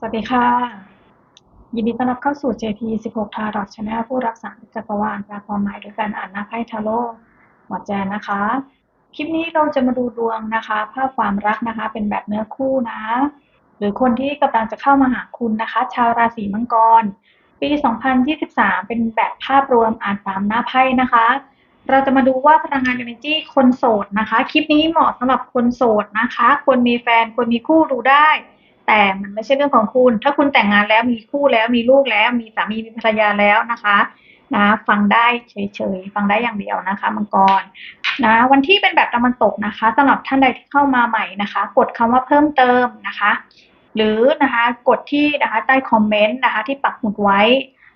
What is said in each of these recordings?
สวัสดีค่ะ ยินดีต้อนรับเข้าสู่ JP 16 Tarot Channel ผู้รักษาจักรวาลแปลความหมายด้วยการอ่านหน้าไพ่ทาโร่หมอแจนนะคะ คลิปนี้เราจะมาดูดวงนะคะภาพความรักนะคะ เป็นแบบเนื้อคู่นะ หรือคนที่กำลังจะเข้ามาหาคุณนะคะ ชาวราศีมังกร ปี 2023 เป็นแบบภาพรวมอ่านตามหน้าไพ่นะคะ เราจะมาดูว่าพลังงาน energy คนโสดนะคะ คลิปนี้เหมาะสำหรับคนโสดนะคะ คนมีแฟน คนมีคู่ดูได้ แต่มันไม่ใช่เรื่องของคุณ ถ้าคุณแต่งงานแล้วมีคู่แล้วมีลูกแล้ว มีสามีมีภรรยาแล้วนะคะนะฟังได้เฉยๆ ฟังได้อย่างเดียวนะคะ มังกรนะวันที่เป็นแบบตะวันตกนะคะสำหรับท่านใดที่เข้ามาใหม่นะคะ กดคำว่าเพิ่มเติมนะคะ หรือนะคะกดที่นะคะใต้คอมเมนต์นะคะ ที่ปักหมุดไว้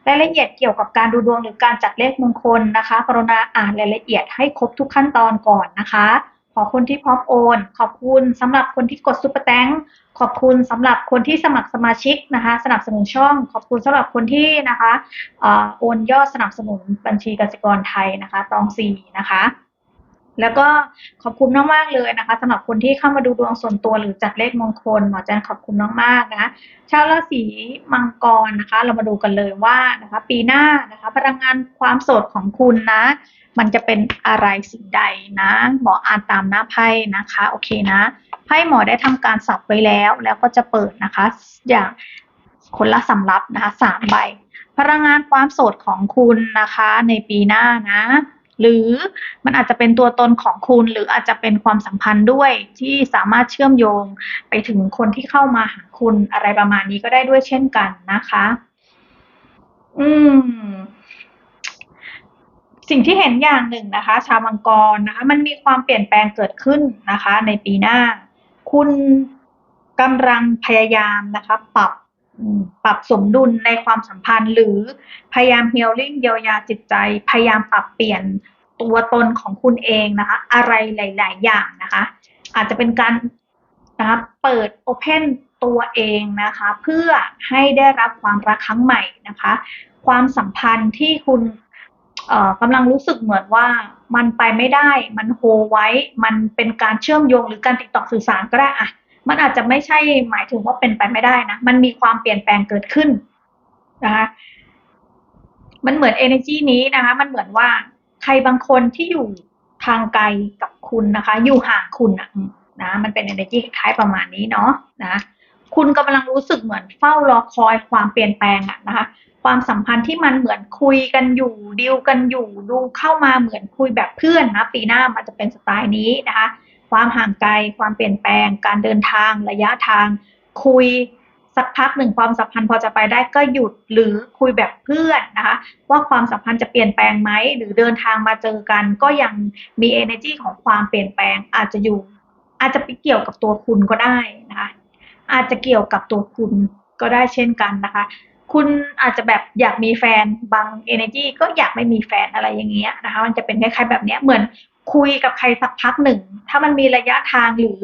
รายละเอียดเกี่ยวกับการดูดวงหรือการจัดเลขมงคลนะคะกรุณาอ่านรายละเอียดให้ครบทุกขั้นตอนก่อนนะคะ ขอคนที่พร้อมโอน ขอบคุณสำหรับคนที่กดซุปเปอร์แตง ขอบคุณสำหรับคนที่สมัครสมาชิกนะคะ สนับสนุนช่อง ขอบคุณสำหรับคนที่นะคะอ่อโอนยอดสนับสนุนบัญชีกสิกรไทยนะคะตองสี่นะคะ แล้วก็ขอบคุณมากๆเลยนะคะสำหรับคนที่เข้ามาดูดวงส่วนตัวหรือจัดเลขมงคลหมอแจนขอบคุณมากๆนะคะชาวราศีมังกรนะคะ เรามาดูกันเลยว่านะคะ ปีหน้านะคะ พลังงานความโสดของคุณนะ มันจะเป็นอะไรสิ่งใดนะหมออ่านตามหน้าไพ่นะคะ โอเคนะไพ่หมอได้ทำการสับไว้แล้ว แล้วก็จะเปิดนะคะ อย่างคนละสำรับนะคะสามใบ พลังงานความโสดของคุณนะคะ ในปีหน้านะ หรือมันอาจจะเป็นตัวตนของคุณหรืออาจจะเป็นความสัมพันธ์ด้วยที่สามารถเชื่อมโยงไปถึงคนที่เข้ามาหาคุณอะไรประมาณนี้ก็ได้ด้วยเช่นกันนะคะ อืม สิ่งที่เห็นอย่างหนึ่งนะคะ ชาวมังกรนะคะ มันมีความเปลี่ยนแปลงเกิดขึ้นนะคะ ในปีหน้า คุณกำลังพยายามนะคะ ปรับ ปรับสมดุลในความสัมพันธ์ หรือพยายามเฮลลิ่งเยียวยาจิตใจ พยายามปรับเปลี่ยนตัวตนของคุณเองนะคะ อะไรหลาย ๆ อย่างนะคะ อาจจะเป็นการนะคะเปิดโอเพนตัวเองนะคะ เพื่อให้ได้รับความรักครั้งใหม่นะคะ ความสัมพันธ์ที่คุณกำลังรู้สึกเหมือนว่ามันไปไม่ได้ มันโฮไว้ มันเป็นการเชื่อมโยงหรือการติดต่อสื่อสารก็ได้อะ มันอาจจะไม่ใช่หมายถึงว่าเป็นไปไม่ได้นะ มันมีความเปลี่ยนแปลงเกิดขึ้นนะคะ มันเหมือน energy นี้นะคะ มันเหมือนว่าใครบางคนที่อยู่ทางไกลกับคุณนะคะ อยู่ห่างคุณอะนะ มันเป็น energy คล้ายประมาณนี้เนาะนะ คุณกำลังรู้สึกเหมือนเฝ้ารอคอยความเปลี่ยนแปลงอะนะคะ ความสัมพันธ์ที่มันเหมือนคุยกันอยู่ดีลกันอยู่ดูเข้ามาเหมือนคุยแบบเพื่อนนะ ปีหน้ามันจะเป็นสไตล์นี้นะคะ ความห่างไกล ความเปลี่ยนแปลง การเดินทาง ระยะทาง คุยสักพักหนึ่งความสัมพันธ์พอจะไปได้ก็หยุดหรือคุยแบบเพื่อนนะคะ ว่าความสัมพันธ์จะเปลี่ยนแปลงไหมหรือเดินทางมาเจอกัน ก็ยังมี energy ของความเปลี่ยนแปลง อาจจะอยู่ อาจจะไปเกี่ยวกับตัวคุณก็ได้นะคะ อาจจะเกี่ยวกับตัวคุณก็ได้เช่นกันนะคะ คุณอาจจะแบบอยากมีแฟนบาง energy ก็อยากไม่มีแฟนอะไรอย่างเงี้ยนะคะ มันจะเป็นคล้ายๆแบบเนี้ยเหมือนคุยกับใครสักพักหนึ่ง ถ้ามันมีระยะทางหรือ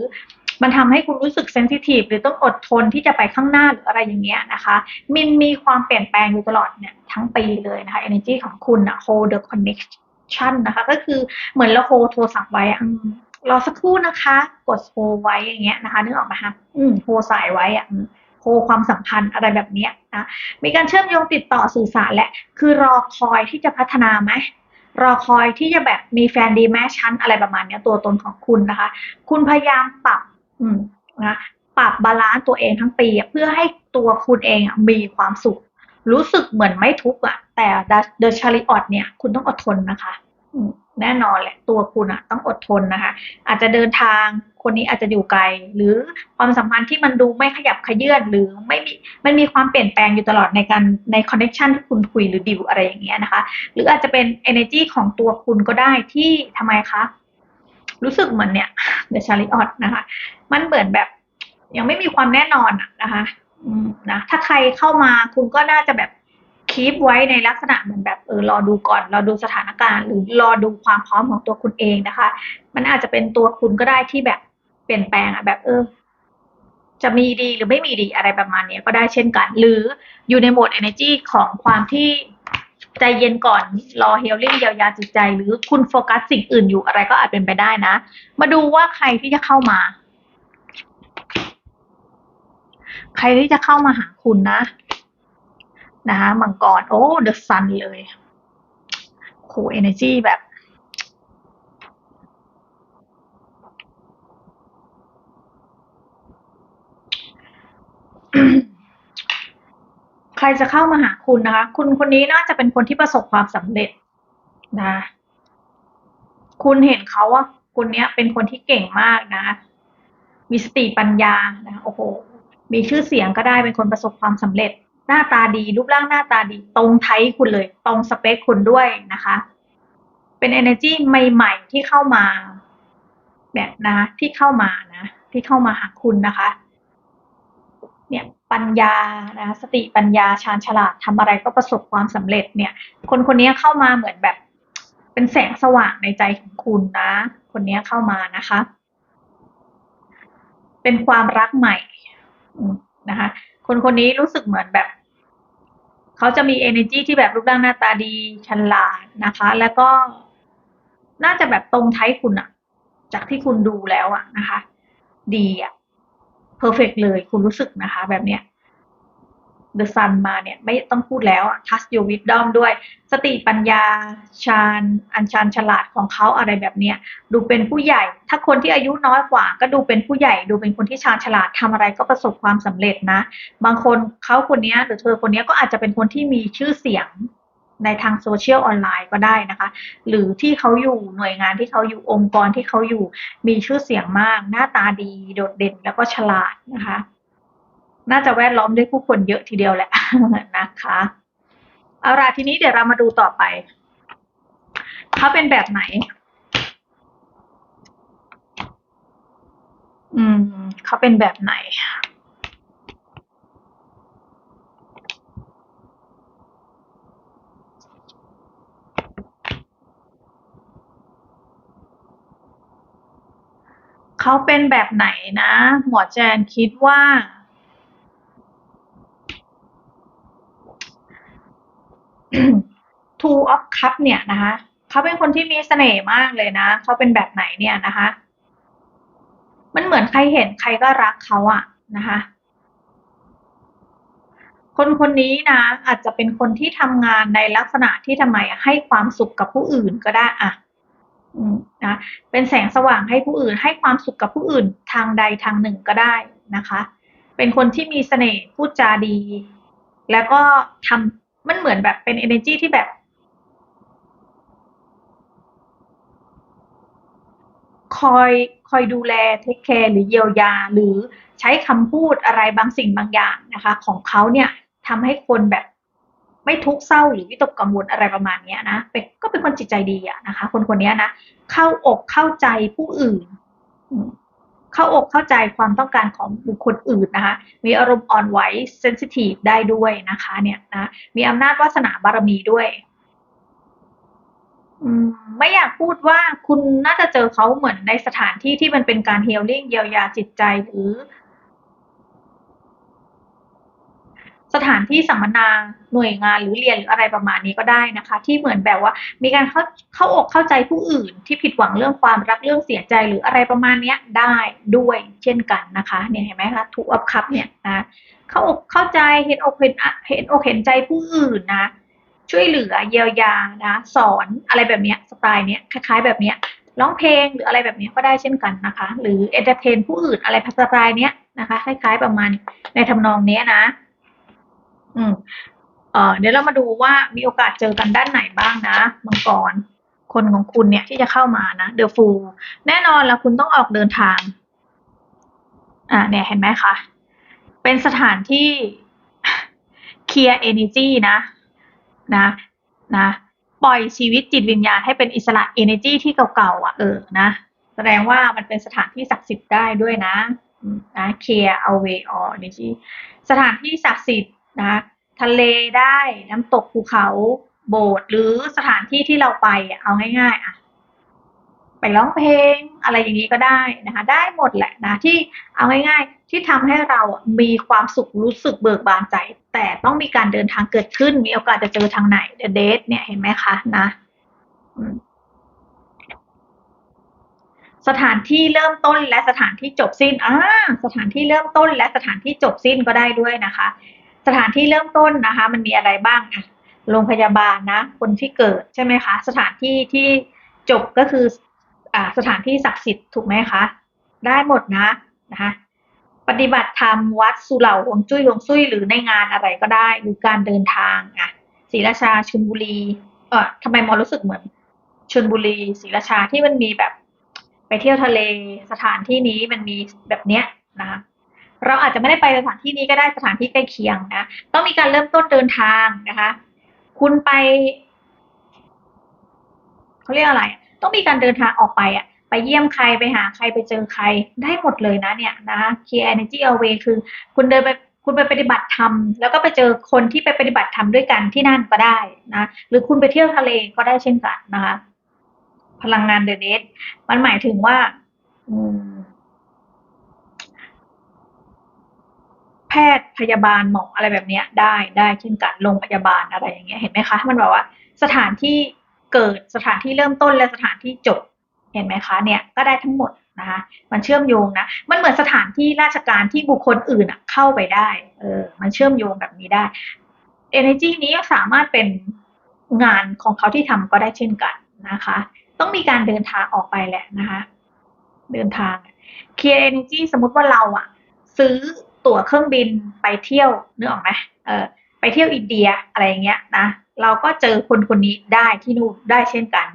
มันทำให้คุณรู้สึกเซนซิทีฟหรือต้องอดทนที่จะไปข้างหน้าหรืออะไรอย่างเงี้ยนะคะ มินมีความเปลี่ยนแปลงอยู่ตลอดเนี่ยทั้งปีเลยนะคะ energy ของคุณอะ hold the connection นะคะ ก็คือเหมือนเราโฮโทรศัพท์ไว้อืมรอสักครู่นะคะ กดโฮไว้อย่างเงี้ยนะคะนึกออกไหมคะอืมโฮสายไว้อะ โฮความสัมพันธ์อะไรแบบเนี้ยนะมีการเชื่อมโยงติดต่อสื่อสารและ คือรอคอยที่จะพัฒนาไหมรอคอยที่จะแบบมีแฟนดีแม่ชั้นอะไรประมาณเนี้ยตัวตนของคุณนะคะ คุณพยายามปรับอืมนะปรับบาลานซ์ตัวเองทั้งปีเพื่อให้ตัวคุณเองมีความสุข รู้สึกเหมือนไม่ทุกข์อะแต่เดอะชาริออตเนี่ย คุณต้องอดทนนะคะอืม แน่นอนแหละตัวคุณอะต้องอดทนนะคะ อาจจะเดินทางคนนี้อาจจะอยู่ไกล หรือความสัมพันธ์ที่มันดูไม่ขยับขยื่นหรือไม่มีมันมีความเปลี่ยนแปลงอยู่ตลอดในการในคอนเน t ชันที่คุณคุยหรือดิวอะไรอย่างเงี้ยนะคะ หรืออาจจะเป็น energy ของตัวคุณก็ได้ที่ทำไมคะ รู้สึกเหมือนเนี่ยเดชาริออตนะคะ มันเหมือนแบบยังไม่มีความแน่นอนนะคะนะถ้าใครเข้ามาคุณก็น่าจะแบบ คีปไว้ในลักษณะเหมือนแบบเออรอดูก่อนรอดูสถานการณ์ หรือรอดูความพร้อมของตัวคุณเองนะคะ มันอาจจะเป็นตัวคุณก็ได้ที่แบบเปลี่ยนแปลงอะแบบเออจะมีดีหรือไม่มีดีอะไรประมาณนี้ก็ได้เช่นกัน หรืออยู่ในโหมด energy ของความที่ใจเย็นก่อนรอเฮลลิ่งเยียวยาจิตใจ หรือคุณโฟกัสสิ่งอื่นอยู่อะไรก็อาจเป็นไปได้นะ มาดูว่าใครที่จะเข้ามา ใครที่จะเข้ามาหาคุณนะ นะคะมังกร โอ้เดอะซันเลยโหเอเนจีแบบ ใครจะเข้ามาหาคุณนะคะ คุณคนนี้น่าจะเป็นคนที่ประสบความสำเร็จนะคุณเห็นเขาว่าคนเนี้ยเป็นคนที่เก่งมากนะ มีสติปัญญานะโอ้โหมีชื่อเสียงก็ได้เป็นคนประสบความสำเร็จ หน้าตาดี รูปร่างหน้าตาดี ตรงไทยคุณเลย ตรงสเปคคุณด้วยนะคะ เป็น energy ใหม่ ๆ ที่เข้ามาเนี่ยนะที่เข้ามานะที่เข้ามาหาคุณนะคะ เนี่ยปัญญานะสติปัญญาชาญฉลาดทำอะไรก็ประสบความสำเร็จเนี่ย คนคนนี้เข้ามาเหมือนแบบ เป็นแสงสว่างในใจของคุณนะ คนนี้เข้ามานะคะ เป็นความรักใหม่นะคะ คนคนนี้รู้สึกเหมือนแบบ เขาจะมี energy ที่แบบรูปร่างหน้าตาดีฉลาดนะคะ แล้วก็น่าจะแบบตรงไทยคุณอะจากที่คุณดูแล้วอะนะคะ ดีอะเพอร์เฟกเลย คุณรู้สึกนะคะ แบบเนี้ย The Sun มาเนี่ยไม่ต้องพูดแล้วอะ Trust Your Wisdom ด้วย สติปัญญาชาญอัญชานฉลาดของเขาอะไรแบบเนี้ยดูเป็นผู้ใหญ่ ถ้าคนที่อายุน้อยกว่า ก็ดูเป็นผู้ใหญ่ ดูเป็นคนที่ชาญฉลาดทำอะไรก็ประสบความสำเร็จนะ บางคนเขาคนนี้หรือเธอคนนี้ก็อาจจะเป็นคนที่มีชื่อเสียงในทางโซเชียลออนไลน์ก็ได้นะคะ หรือที่เขาอยู่หน่วยงานที่เขาอยู่องค์กรที่เขาอยู่มีชื่อเสียงมาก หน้าตาดีโดดเด่นแล้วก็ฉลาดนะคะ น่าจะแวดล้อมด้วยผู้คนเยอะทีเดียวแหละนะคะเอาล่ะทีนี้เดี๋ยวเรามาดูต่อไปเขาเป็นแบบไหน อืมเขาเป็นแบบไหนเขาเป็นแบบไหนนะ หมอแจนคิดว่า two of cup เนี่ยนะคะเขาเป็นคนที่มีเสน่ห์มากเลยนะเขาเป็นแบบไหนเนี่ยนะคะ มันเหมือนใครเห็นใครก็รักเขาอะนะคะ คนคนนี้นะอาจจะเป็นคนที่ทำงานในลักษณะที่ทำไมให้ความสุขกับผู้อื่นก็ได้อะนะเป็นแสงสว่างให้ผู้อื่น ให้ความสุขกับผู้อื่นทางใดทางหนึ่งก็ได้นะคะ เป็นคนที่มีเสน่ห์พูดจาดี แล้วก็ทำมันเหมือนแบบเป็น energy ที่แบบ คอยคอยดูแลเทคแคร์หรือเยียวยา หรือใช้คำพูดอะไรบางสิ่งบางอย่างนะคะ ของเขาเนี่ยทำให้คนแบบไม่ทุกข์เศร้าหรือวิตกกังวลอะไรประมาณนี้นะเป็นก็เป็นคนจิตใจดีอะนะคะ คนคนนี้นะเข้าอกเข้าใจผู้อื่น เข้าอกเข้าใจความต้องการของบุคคลอื่นนะคะ มีอารมณ์อ่อนไหวเซนซิทีฟได้ด้วยนะคะ เนี่ยนะมีอำนาจวาสนาบารมีด้วย ไม่อยากพูดว่าคุณน่าจะเจอเขาเหมือนในสถานที่ที่มันเป็นการเฮลลิ่งเยียวยาจิตใจหรือ สถานที่สัมมนาหน่วยงานหรือเรียนหรืออะไรประมาณนี้ก็ได้นะคะ ที่เหมือนแบบว่า มีการเข้าเข้าอกเข้าใจผู้อื่น ที่ผิดหวังเรื่องความรักเรื่องเสียใจหรืออะไรประมาณนี้ได้ด้วยเช่นกันนะคะ เนี่ยเห็นไหมคะทุกอัพคัพเนี่ยนะเข้าอกเข้าใจเห็นอกเห็นเห็นอกเห็นใจผู้อื่นนะ ช่วยเหลือเยียวยานะสอนอะไรแบบนี้สไตล์เนี้ยคล้าย ๆ แบบเนี้ยร้องเพลงหรืออะไรแบบนี้ก็ได้เช่นกันนะคะ หรือเอนเตอร์เทนผู้อื่นอะไรสไตล์เนี้ยนะคะ คล้าย ๆ ประมาณในทำนองเนี้ยนะ อืมเอ่อเดี๋ยวเรามาดูว่ามีโอกาสเจอกันด้านไหนบ้างนะมังกรคนของคุณเนี่ยที่จะเข้ามานะเดอะฟูแน่นอนแล้วคุณต้องออกเดินทาง อ่า เนี่ยเห็นไหมคะ เป็นสถานที่เคลียร์เอเนจีนะ นะนะปล่อยชีวิตจิตวิญญาณให้เป็นอิสระเอเนจีที่เก่าๆอะเออนะแสดงว่ามันเป็นสถานที่ศักดิ์สิทธิ์ได้ด้วยนะนะเคลียร์เอาเวออเนจีสถานที่ศักดิ์สิทธิ์นะทะเลได้น้ำตกภูเขาโบสถ์หรือสถานที่ที่เราไปเอาง่ายๆอะ ไปร้องเพลงอะไรอย่างนี้ก็ได้นะคะได้หมดแหละนะที่เอาง่าย ๆ ที่ทำให้เรามีความสุขรู้สึกเบิกบานใจ แต่ต้องมีการเดินทางเกิดขึ้น มีโอกาสจะเจอทางไหนเดเดทเนี่ยเห็นไหมคะนะสถานที่เริ่มต้นและสถานที่จบสิ้นอ่าสถานที่เริ่มต้นและสถานที่จบสิ้นก็ได้ด้วยนะคะ สถานที่เริ่มต้นนะคะ มันมีอะไรบ้างอะโรงพยาบาลนะ คนที่เกิดใช่ไหมคะ สถานที่ที่จบก็คือ สถานที่ศักดิ์สิทธิ์ถูกไหมคะ ได้หมดนะนะคะปฏิบัติธรรมวัดสุเหร่าหวงจุ้ยหวงซุยหรือในงานอะไรก็ได้หรือการเดินทางอะศรีราชาชลบุรี เออทำไมมอรู้สึกเหมือนชลบุรีศรีราชาที่มันมีแบบ ไปเที่ยวทะเลสถานที่นี้มันมีแบบเนี้ยนะคะเราอาจจะไม่ได้ไปสถานที่นี้ก็ได้สถานที่ใกล้เคียงนะต้องมีการเริ่มต้นเดินทางนะคะ คุณไปเขาเรียกอะไร ต้องมีการเดินทางออกไปอะไปเยี่ยมใครไปหาใครไปเจอใครได้หมดเลยนะเนี่ยนะ Clear Energy Away คือคุณเดินไปคุณไปปฏิบัติธรรมแล้วก็ไปเจอคนที่ไปปฏิบัติธรรมด้วยกันที่นั่นก็ได้นะหรือคุณไปเที่ยวทะเลก็ได้เช่นกันนะคะ พลังงานเดอะเนสมันหมายถึงว่าแพทย์พยาบาลหมออะไรแบบเนี้ย ได้ได้เช่นกันโรงพยาบาลอะไรอย่างเงี้ยเห็นไหมคะ มันแบอกว่า สถานที่ เกิดสถานที่เริ่มต้นและสถานที่จบ เห็นไหมคะเนี่ยก็ได้ทั้งหมดนะคะมันเชื่อมโยงนะ มันเหมือนสถานที่ราชการที่บุคคลอื่นอะเข้าไปได้เออมันเชื่อมโยงแบบนี้ได้ energy นี้สามารถเป็นงานของเขาที่ทำก็ได้เช่นกันนะคะ ต้องมีการเดินทางออกไปแหละนะคะ เดินทาง Clear Energy สมมติว่าเราอะซื้อตั๋วเครื่องบินไปเที่ยวนึกออกไหมเออไปเที่ยวอินเดียอะไรอย่างเงี้ยนะ เราก็เจอคนคนนี้ได้ที่นู่นได้เช่นกัน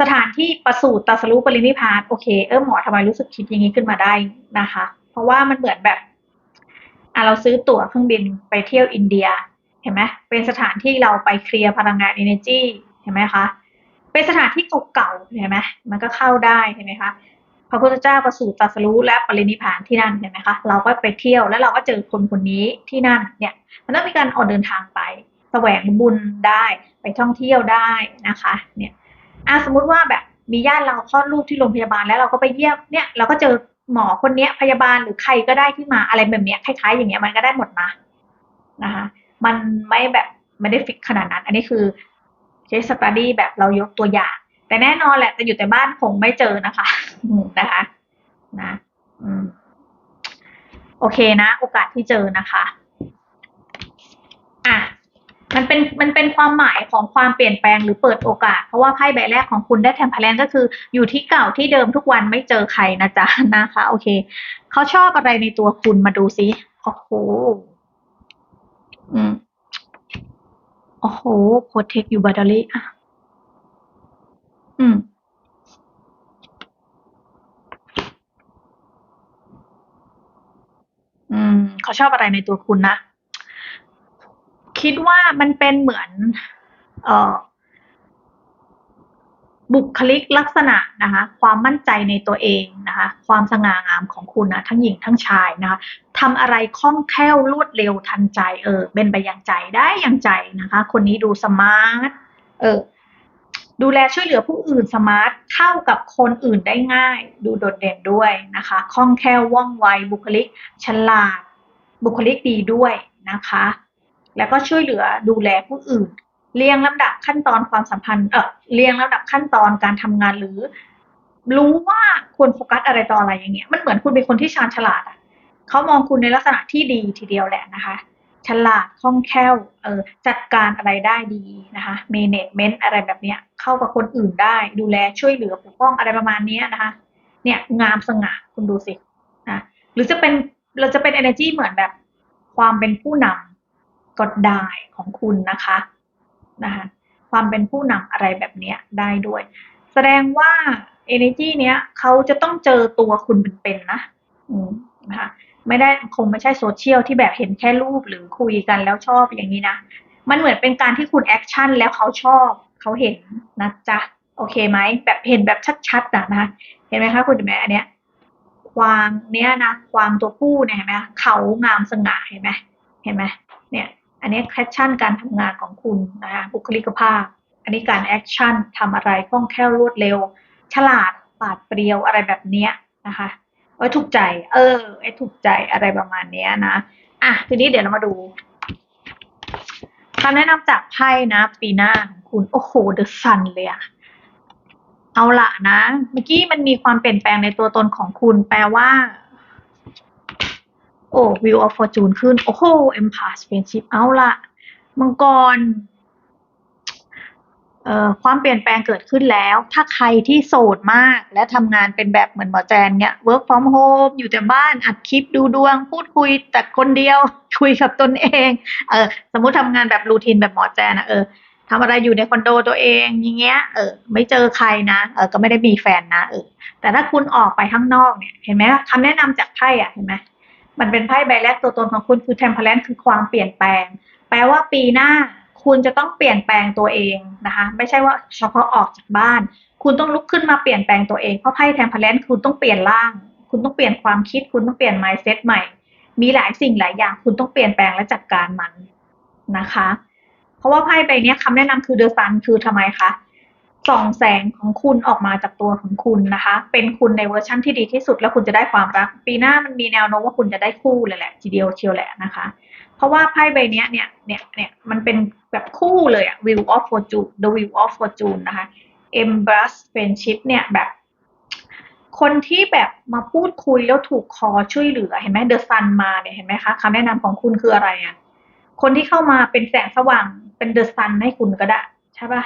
สถานที่ประสูติตรัสรู้ปรินิพานโอเคเออหมอทำไมรู้สึกคิดอย่างนี้ขึ้นมาได้นะคะ เพราะว่ามันเหมือนแบบอะเราซื้อตั๋วเครื่องบินไปเที่ยวอินเดียเห็นไหมเป็นสถานที่เราไปเคลียร์พลังงาน energy เห็นไหมคะเป็นสถานที่เก่าๆเห็นไหมมันก็เข้าได้เห็นไหมคะพระพุทธเจ้าประสูติตรัสรู้และปรินิพพานที่นั่นเห็นไหมคะเราก็ไปเที่ยวแล้วเราก็เจอคนคนนี้ที่นั่นเนี่ย มันต้องมีการออกเดินทางไป แสวงบุญได้ไปท่องเที่ยวได้นะคะเนี่ยอะสมมติว่าแบบมีญาติเราคลอดลูกที่โรงพยาบาลแล้วเราก็ไปเยี่ยมเนี่ยเราก็เจอหมอคนเนี้ยพยาบาลหรือใครก็ได้ที่มาอะไรแบบเนี้ยคล้ายๆอย่างเงี้ยมันก็ได้หมดนะนะคะมันไม่แบบไม่ได้ฟิกขนาดนั้น อันนี้คือเคสสตัดดี้แบบเรายกตัวอย่าง แต่แน่นอนแหละจะอยู่แต่บ้านคงไม่เจอนะคะนะคะนะอืมโอเคนะ โอกาสที่เจอนะคะ มันเป็นมันเป็นความหมายของความเปลี่ยนแปลงหรือเปิดโอกาส เพราะว่าไพ่ใบแรกของคุณได้แทมเพลนก็คือ อยู่ที่เก่าที่เดิมทุกวันไม่เจอใครนะจ๊ะนะคะ โอเคเขาชอบอะไรในตัวคุณมาดูซิโอ้โหอืมโอ้โห protect you battery อะอืมอืมเขาชอบอะไรในตัวคุณนะ คิดว่ามันเป็นเหมือน เออบุคลิกลักษณะนะคะ ความมั่นใจในตัวเองนะคะ ความสง่างามของคุณนะทั้งหญิงทั้งชายนะคะทำอะไรคล่องแคล่วรวดเร็วทันใจ เออ เป็นไปอย่างใจได้อย่างใจนะคะ คนนี้ดูสมาร์ทเออ ดูแลช่วยเหลือผู้อื่นสมาร์ทเข้ากับคนอื่นได้ง่าย ดูโดดเด่นด้วยนะคะคล่องแคล่วว่องไวบุคลิกฉลาด บุคลิกดีด้วยนะคะ แล้วก็ช่วยเหลือดูแลผู้อื่น เรียงลำดับขั้นตอนความสัมพันธ์เออเรียงลำดับขั้นตอนการทำงานหรือ รู้ว่าควรโฟกัสอะไรต่ออะไรอย่างเงี้ยมันเหมือนคุณเป็นคนที่ชาญฉลาดอะเขามองคุณในลักษณะที่ดีทีเดียวแหละนะคะ ฉลาดคล่องแคล่วเออจัดการอะไรได้ดีนะคะ management อะไรแบบเนี้ย เข้ากับคนอื่นได้ ดูแลช่วยเหลือปกป้องอะไรประมาณเนี้ยนะคะ เนี่ยงามสง่าคุณดูสินะหรือจะเป็นเราจะเป็น energy เหมือนแบบความเป็นผู้นำ ก็ได้ของคุณนะคะนะคะความเป็นผู้นำอะไรแบบเนี้ยได้ด้วย แสดงว่า energy เนี้ยเขาจะต้องเจอตัวคุณเป็นๆนะอืมนะคะไม่ได้คงไม่ใช่โซเชียลที่แบบเห็นแค่รูปหรือคุยกันแล้วชอบอย่างนี้นะ มันเหมือนเป็นการที่คุณแอคชั่นแล้วเขาชอบเขาเห็นนะจ๊ะโอเคไหมแบบเห็นแบบชัดๆนะนะเห็นไหมคะคุณเห็นไหมอันเนี้ยควางเนี้ยนะควางตัวผู้เนี่ยเห็นไหมเขางามสง่าเห็นไหมเห็นไหมเนี่ย อันนี้แอคชั่นการทำงานของคุณนะคะบุคลิกภาพ อันนี้การแอคชั่นทำอะไรคล่องแคล่วรวดเร็ว ฉลาดปาดเปรียวอะไรแบบเนี้ยนะคะไว้ถูกใจ เออไอ้ถูกใจอะไรประมาณเนี้ยนะอะทีนี้เดี๋ยวเรามาดูคำแนะนำจากไพ่นะ ปีหน้าของคุณ โอ้โหเดอะซันเลยอะเอาละนะ เมื่อกี้มันมีความเปลี่ยนแปลงในตัวตนของคุณ แปลว่า โอ้ Wheel of Fortune ขึ้น โอ้โห Empire Friendship เอาละมังกรเอ่อความเปลี่ยนแปลงเกิดขึ้นแล้ว ถ้าใครที่โสดมากและทำงานเป็นแบบเหมือนหมอแจนเนี่ย work from home อยู่แต่บ้านอัดคลิปดูดวง พูดคุยแต่คนเดียว คุยกับตนเอง เออ สมมุติทำงานแบบรูทีนแบบหมอแจนอะเออทำอะไรอยู่ในคอนโดตัวเองอย่างเงี้ย เออ ไม่เจอใครนะ เออ ก็ไม่ได้มีแฟนนะ เออ แต่ถ้าคุณออกไปข้างนอกเนี่ย เห็นไหมคำแนะนำจากไพ่อะ เห็นไหม มันเป็นไพ่ใบแรกตัวตนของคุณคือ temperance คือความเปลี่ยนแปลง แปลว่าปีหน้าคุณจะต้องเปลี่ยนแปลงตัวเองนะคะ ไม่ใช่ว่าเฉพาะออกจากบ้าน คุณต้องลุกขึ้นมาเปลี่ยนแปลงตัวเอง เพราะไพ่ temperance คุณต้องเปลี่ยนร่าง คุณต้องเปลี่ยนความคิด คุณต้องเปลี่ยน mindset ใหม่ มีหลายสิ่งหลายอย่าง คุณต้องเปลี่ยนแปลงและจัดการมันนะคะ เพราะว่าไพ่ใบนี้คำแนะนำคือ the sun คือทำไมคะ ส่องแสงของคุณออกมาจากตัวของคุณนะคะ เป็นคุณในเวอร์ชั่นที่ดีที่สุด แล้วคุณจะได้ความรัก ปีหน้ามันมีแนวโน้มว่าคุณจะได้คู่เลยแหละทีเดียวเชียวแหละนะคะ เพราะว่าไพ่ใบนี้เนี่ยเนี่ยเนี่ยมันเป็นแบบคู่เลยอะ Wheel of Fortune The Wheel of Fortune นะคะ Embrace Friendship เนี่ยแบบ คนที่แบบมาพูดคุยแล้วถูกคอช่วยเหลือเห็นไหม The Sun มาเนี่ยเห็นไหมคะคำแนะนำของคุณคืออะไรอะคนที่เข้ามาเป็นแสงสว่างเป็น The Sun ให้คุณก็ได้ใช่ปะ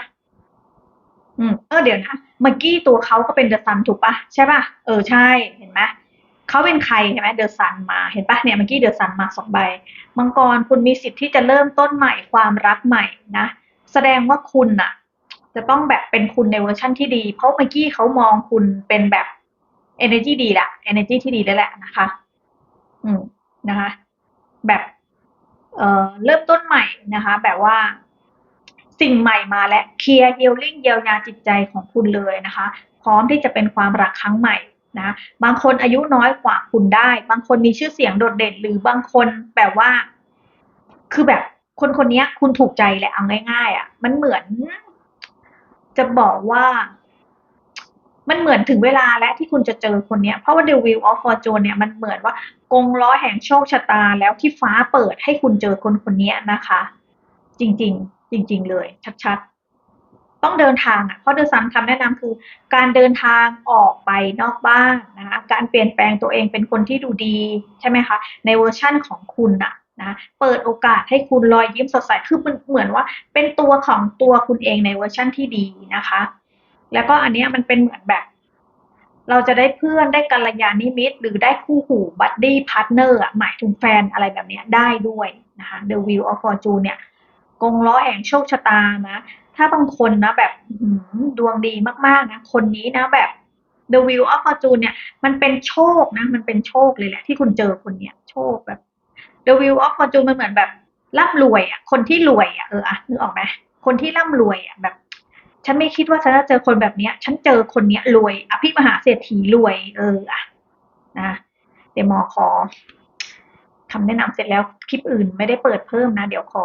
อืมเออเดี๋ยวนะเมื่อกี้ตัวเขาก็เป็นเดอะซันถูกปะใช่ปะเออใช่เห็นไหมเขาเป็นใครใช่ไหมเดอะซันมาเห็นปะเนี่ยเมื่อกี้เดอะซันมาสองใบมังกรคุณมีสิทธิ์ที่จะเริ่มต้นใหม่ความรักใหม่นะแสดงว่าคุณน่ะจะต้องแบบเป็นคุณในเวอร์ชั่นที่ดี เพราะเมื่อกี้เขามองคุณเป็นแบบ energy ดีละ energy ที่ดีแล้วแหละนะคะ อืมนะคะ แบบ เอ่อเริ่มต้นใหม่นะคะ แบบว่า สิ่งใหม่มาและเคลียร์ healing เยียวยาจิตใจของคุณเลยนะคะ พร้อมที่จะเป็นความรักครั้งใหม่นะบางคนอายุน้อยกว่าคุณได้ บางคนมีชื่อเสียงโดดเด่น หรือบางคนแบบว่า คือแบบคนคนนี้คุณถูกใจแหละเอาง่าย ๆอะ มันเหมือน จะบอกว่า มันเหมือนถึงเวลาแล้วที่คุณจะเจอคนเนี้ย เพราะว่า The Wheel of Fortune เนี่ยมันเหมือนว่ากงล้อแห่งโชคชะตาแล้วที่ฟ้าเปิดให้คุณเจอคนคนนี้นะคะ จริง ๆ จริง ๆ เลย ชัดๆ ต้องเดินทางอะเพราะเดอซันคำแนะนำคือ การเดินทางออกไปนอกบ้านนะคะการเปลี่ยนแปลงตัวเองเป็นคนที่ดูดีใช่ไหมคะ ในเวอร์ชั่นของคุณน่ะนะเปิดโอกาสให้คุณรอยยิ้มสดใสคือมันเหมือนว่า เป็นตัวของตัวคุณเองในเวอร์ชั่นที่ดีนะคะ แล้วก็อันนี้มันเป็นเหมือนแบบ เราจะได้เพื่อนได้กัลยาณิมิตร หรือได้คู่หูบัดดี้พาร์ทเนอร์หมายถึงแฟนอะไรแบบนี้ได้ด้วยนะคะ The Wheel of Fortune เนี่ย กงล้อแห่งโชคชะตานะ ถ้าบางคนนะแบบดวงดีมากๆนะ คนนี้นะแบบ The Wheel of Fortune เนี่ย มันเป็นโชคนะ มันเป็นโชคเลยแหละที่คุณเจอคนเนี้ย โชคแบบ The Wheel of Fortune มันเหมือนแบบร่ำรวยอะ คนที่รวยอะเอออะนึกออกไหมคนที่ร่ำรวยอะแบบ ฉันไม่คิดว่าฉันจะเจอคนแบบเนี้ย ฉันเจอคนเนี้ยรวยอภิมหาเศรษฐีรวย เอออะนะเดี๋ยวหมอขอคำแนะนำเสร็จแล้วคลิปอื่นไม่ได้เปิดเพิ่มนะ เดี๋ยวขอ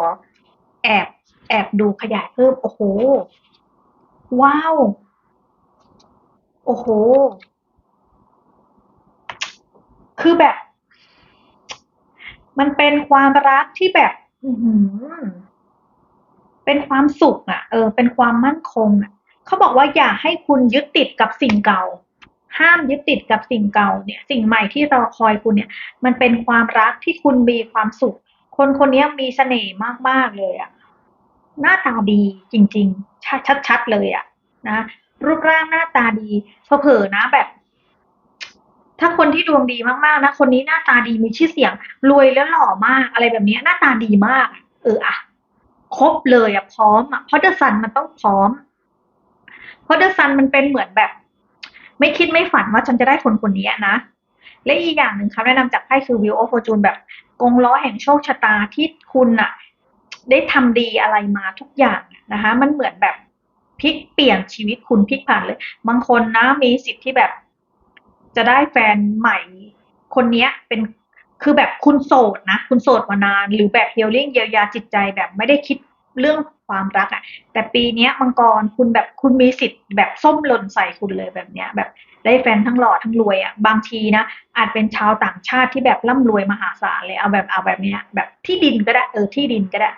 แอบแอบดูขยายเพิ่ม โอ้โห ว้าว โอ้โห คือแบบ มันเป็นความรักที่แบบอืเป็นความสุขอะ เออ เป็นความมั่นคงอะเขาบอกว่าอย่าให้คุณยึดติดกับสิ่งเก่า ห้ามยึดติดกับสิ่งเก่าเนี่ย สิ่งใหม่ที่รอคอยคุณเนี่ย มันเป็นความรักที่คุณมีความสุข คนคนนี้มีเสน่ห์มาก ๆ เลยอะหน้าตาดีจริง ๆ ชัดๆเลยอะนะรูปร่างหน้าตาดีเผลอๆนะแบบ ถ้าคนที่ดวงดีมากๆนะคนนี้หน้าตาดีมีชื่อเสียง รวยแล้วหล่อมากอะไรแบบนี้หน้าตาดีมาก เอออะครบเลยอะพร้อมอะเพราะเดอะซันมันต้องพร้อม เพราะเดอะซันมันเป็นเหมือนแบบ ไม่คิดไม่ฝันว่าฉันจะได้คนคนนี้นะและอีกอย่างหนึ่งคำแนะนำจากไพ่คือ Wheel of Fortune แบบ กงล้อแห่งโชคชะตาที่คุณอะได้ทำดีอะไรมาทุกอย่างนะคะ มันเหมือนแบบพลิกเปลี่ยนชีวิตคุณพลิกผันเลย บางคนนะมีสิทธิ์ที่แบบ จะได้แฟนใหม่ คนเนี้ยเป็นคือแบบคุณโสดนะ คุณโสดมานาน หรือแบบเฮลลิ่งเยียวยาจิตใจแบบไม่ได้คิด เรื่องความรักอะ่ะ แต่ปีเนี้ยมังกรคุณแบบคุณมีสิทธิ์แบบส้มหล่นใส่คุณเลยแบบเนี้ย แบบได้แฟนทั้งหล่อทั้งรวยอะ่ะบางทีนะอาจเป็นชาวต่างชาติที่แบบร่ำรวยมหาศาลเลยเอาแบบเอาแบบเนี้ยแบบที่ดินก็ได้เออที่ดินก็ได้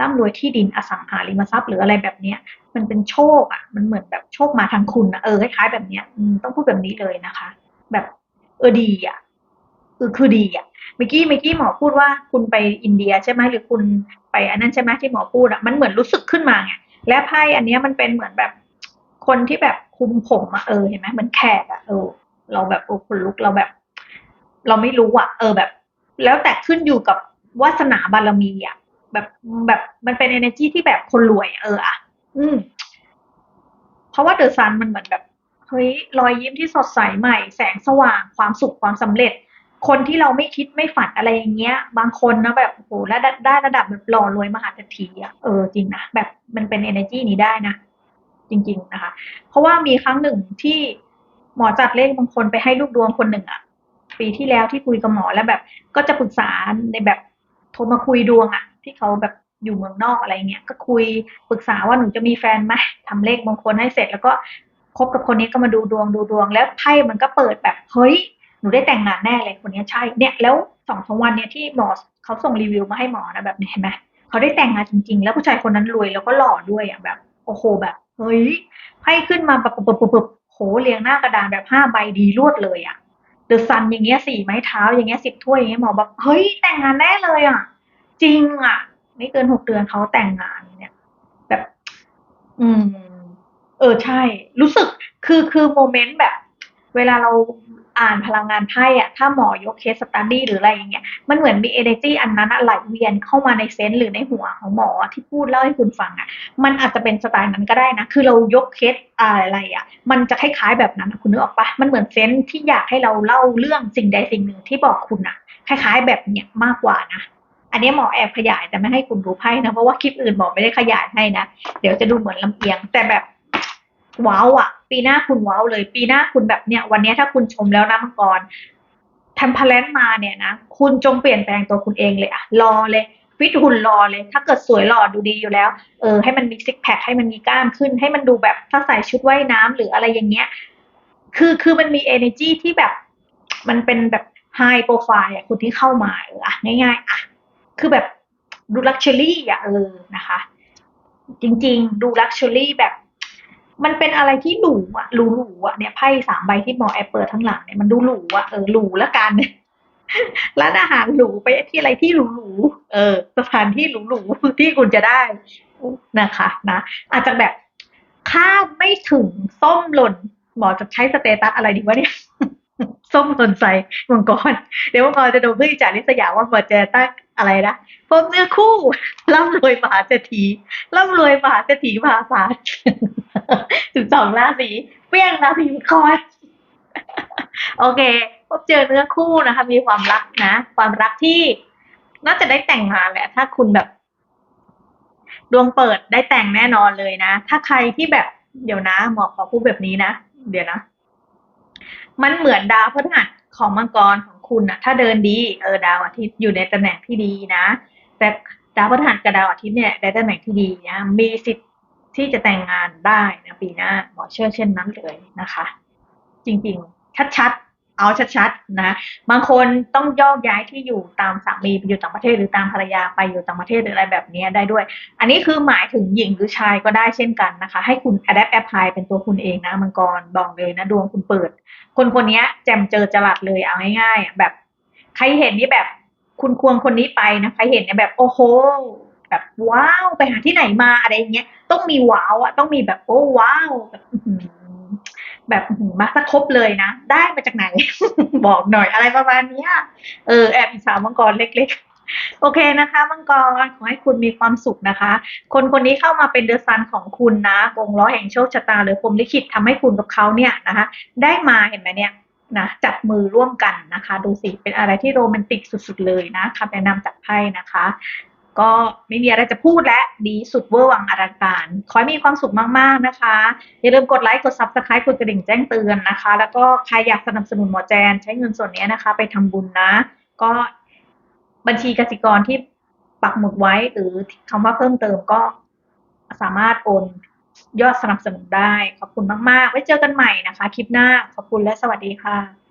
ร่ำรวยที่ดินอสังหาริมทรัพย์หรืออะไรแบบเนี้ย มันเป็นโชคอะ มันเหมือนแบบโชคมาทางคุณอะเออคล้ายๆแบบเนี้ยต้องพูดแบบนี้เลยนะคะ แบบเออดีอะ ออคือดีอะเมื่อกี้เมื่อกี้หมอพูดว่าคุณไปอินเดียใช่ไหมหรือคุณไปอันนั้นใช่ไหมที่หมอพูดอะมันเหมือนรู้สึกขึ้นมาไงและไพ่อันนี้มันเป็นเหมือนแบบคนที่แบบคุมผมอะเออเห็นไหมเหมือนแขกอะเออ เราแบบโอ้คนลุกเราแบบ เราไม่รู้อะ เออแบบ แล้วแต่ขึ้นอยู่กับวาสนาบารมีอะแบบแบบมันเป็น energy ที่แบบคนรวยเอออะ อืม เพราะว่าเดอะซันมันเหมือนแบบเฮ้ยรอยยิ้มที่สดใสใหม่ แสงสว่างความสุขความสำเร็จ คนที่เราไม่คิดไม่ฝันอะไรอย่างเงี้ย บางคนนะแบบโอ้โหและได้ได้ระดับแบบหล่อรวยมหาเศรษฐีอะเออจริงนะแบบมันเป็น energy นี้ได้นะ จริง ๆนะคะ เพราะว่ามีครั้งหนึ่งที่หมอจัดเลขบางคนไปให้ลูกดวงคนหนึ่งอะปีที่แล้วที่คุยกับหมอแล้วแบบ ก็จะปรึกษาในแบบโทรมาคุยดวงอะ ที่เขาแบบอยู่เมืองนอกอะไรเงี้ยก็คุยปรึกษาว่าหนูจะมีแฟนไหมทำเลขมงคลให้เสร็จแล้วก็คบกับคนนี้ก็มาดูดวงดูดวง แล้วไพ่มันก็เปิดแบบเฮ้ย หนูได้แต่งงานแน่เลยคนนี้ใช่เนี่ยแล้วสองสามวันเนี่ยที่หมอเขาส่งรีวิวมาให้หมอนะแบบเห็นไหมเขาได้แต่งงานจริง ๆ แล้วผู้ชายคนนั้นรวยแล้วก็หล่อด้วยอะแบบโอ้โหแบบเฮ้ยไพ่ขึ้นมาแบบปบๆๆโหเรียงหน้ากระดานแบบห้าใบดีรวดเลยอะเดอะซันอย่างเงี้ยสี่ไม้เท้าอย่างเงี้ยสิบถ้วยอย่างเงี้ยหมอแบบเฮ้ยแต่งงานแน่เลยอะจริงอะ ไม่เกินหกเดือนเขาแต่งงานเนี่ย แบบ อืม เออใช่ รู้สึกคือคือโมเมนต์แบบ เวลาเรา อ่านพลังงานไพ่อะถ้าหมอยกเคสสตัดดี้หรืออะไรอย่างเงี้ยมันเหมือนมี energy อันนั้นอะไหลเวียนเข้ามาในเซนส์หรือในหัวของหมอที่พูดเล่าให้คุณฟังอะมันอาจจะเป็นสไตล์นั้นก็ได้นะ คือเรายกเคสอะไรอะมันจะคล้ายๆแบบนั้นอะคุณนึกออกปะมันเหมือนเซนส์ที่อยากให้เราเล่าเรื่องสิ่งใดสิ่งหนึ่งที่บอกคุณอะคล้ายๆแบบเนี้ยมากกว่านะอันนี้หมอแอบขยายแต่ไม่ให้คุณดูไพ่นะเพราะว่าคลิปอื่นหมอไม่ได้ขยายให้นะเดี๋ยวจะดูเหมือนลำเอียงแต่แบบ ว้าวอะปีหน้าคุณว้าวเลย ปีหน้าคุณแบบเนี้ยวันนี้ถ้าคุณชมแล้วนะมังกรทำพลนมาเนี่ยนะคุณจงเปลี่ยนแปลงตัวคุณเองเลยอะรอเลยฟิตหุ่นรอเลย ถ้าเกิดสวยหล่อดูดีอยู่แล้ว เออ ให้มันมีซิกแพคให้มันมีกล้ามขึ้น ให้มันดูแบบถ้าใส่ชุดว่ายน้ำหรืออะไรอย่างเงี้ย คือคือมันมี energy ที่แบบ มันเป็นแบบ high profile อะคุณที่เข้ามาเอออะง่ายๆอะคือแบบดูลักชัวรี่อะเออนะคะ จริง ๆ ดูลักชัวรี่แบบ มันเป็นอะไรที่หรูอะหรูหรูอะเนี่ยไพ่สามใบที่หมอแอบเปิดทั้งหลังเนี่ยมันดูหรูอะเออหรูละกันร้านอาหารหรูไปที่อะไรที่หรูหรูเออ สถานที่หรูหรูที่คุณจะได้นะคะ นะ อาจจะแบบคาดไม่ถึงส้มหล่นหมอจะใช้สเตตัสอะไรดีวะเนี่ยส้มหล่นใส่มังกรเดี๋ยวมังกรจะโดนเพื่อจ่าลิสยาว่าหมอจะตั้งอะไรนะพบเนื้อคู่ร่ำรวยมหาเศรษฐีร่ำรวยมหาเศรษฐีมหาศาล สิบสองราศีเปี้ยงราศีมังกรโอเค พบเจอเนื้อคู่นะคะ มีความรักนะ ความรักที่น่าจะได้แต่งงานแหละ ถ้าคุณแบบ ดวงเปิดได้แต่งแน่นอนเลยนะ ถ้าใครที่แบบเดี๋ยวนะหมอขอพูดแบบนี้นะ เดี๋ยวนะ มันเหมือนดาวพฤหัสของมังกรของคุณอะถ้าเดินดีเออดาวอาทิตย์อยู่ในตำแหน่งที่ดีนะ แต่ดาวพฤหัสกับดาวอาทิตย์เนี่ยได้ตำแหน่งที่ดีนะมีสิทธิ ที่จะแต่งงานได้นะปีหน้าหมอเชื่อเช่นนั้นเลยนะคะ จริงๆ ชัดๆ เอาชัดๆนะบางคนต้องโยกย้ายที่อยู่ตามสามีไปอยู่ต่างประเทศหรือตามภรรยาไปอยู่ต่างประเทศหรืออะไรแบบนี้ได้ด้วย อันนี้คือหมายถึงหญิงหรือชายก็ได้เช่นกันนะคะ ให้คุณ adapt apply เป็นตัวคุณเองนะมังกรบอกเลยนะดวงคุณเปิด คนคนนี้แจมเจอจลัดเลยเอาง่ายๆแบบ ใครเห็นนี่แบบคุณควงคนนี้ไปนะใครเห็นเนี่ยแบบโอ้โห แบบว้าวไปหาที่ไหนมาอะไรอย่างเงี้ยต้องมีว้าวอะต้องมีแบบโอ้ว้าวแบบแบบมาสักครบเลยนะ ได้มาจากไหน บอกหน่อยอะไรประมาณนี้เออแอบอิจฉามังกรเล็ก ๆโอเคนะคะมังกรขอให้คุณมีความสุขนะคะ คนคนนี้เข้ามาเป็นเดอะซันของคุณนะวงล้อแห่งโชคชะตา หรือพรมลิขิตทำให้คุณกับเขาเนี่ยนะคะ ได้มาเห็นไหมเนี่ยนะจับมือร่วมกันนะคะ ดูสิเป็นอะไรที่โรแมนติกสุดๆเลยนะคำแนะนำจากไพ่นะคะ ก็ไม่มีอะไรจะพูดและดีสุดเวอร์วังอลังการ ขอให้มีความสุขมาก ๆ นะคะ อย่าลืมกดไลค์ กด subscribe กดกระดิ่งแจ้งเตือนนะคะ แล้วก็ใครอยากสนับสนุนหมอแจน ใช้เงินส่วนนี้นะคะ ไปทำบุญนะ ก็บัญชีกสิกรที่ปักหมุดไว้หรือคำว่าเพิ่มเติมก็สามารถโอนยอดสนับสนุนได้ ขอบคุณมาก ๆ ไว้เจอกันใหม่นะคะ คลิปหน้า ขอบคุณและสวัสดีค่ะ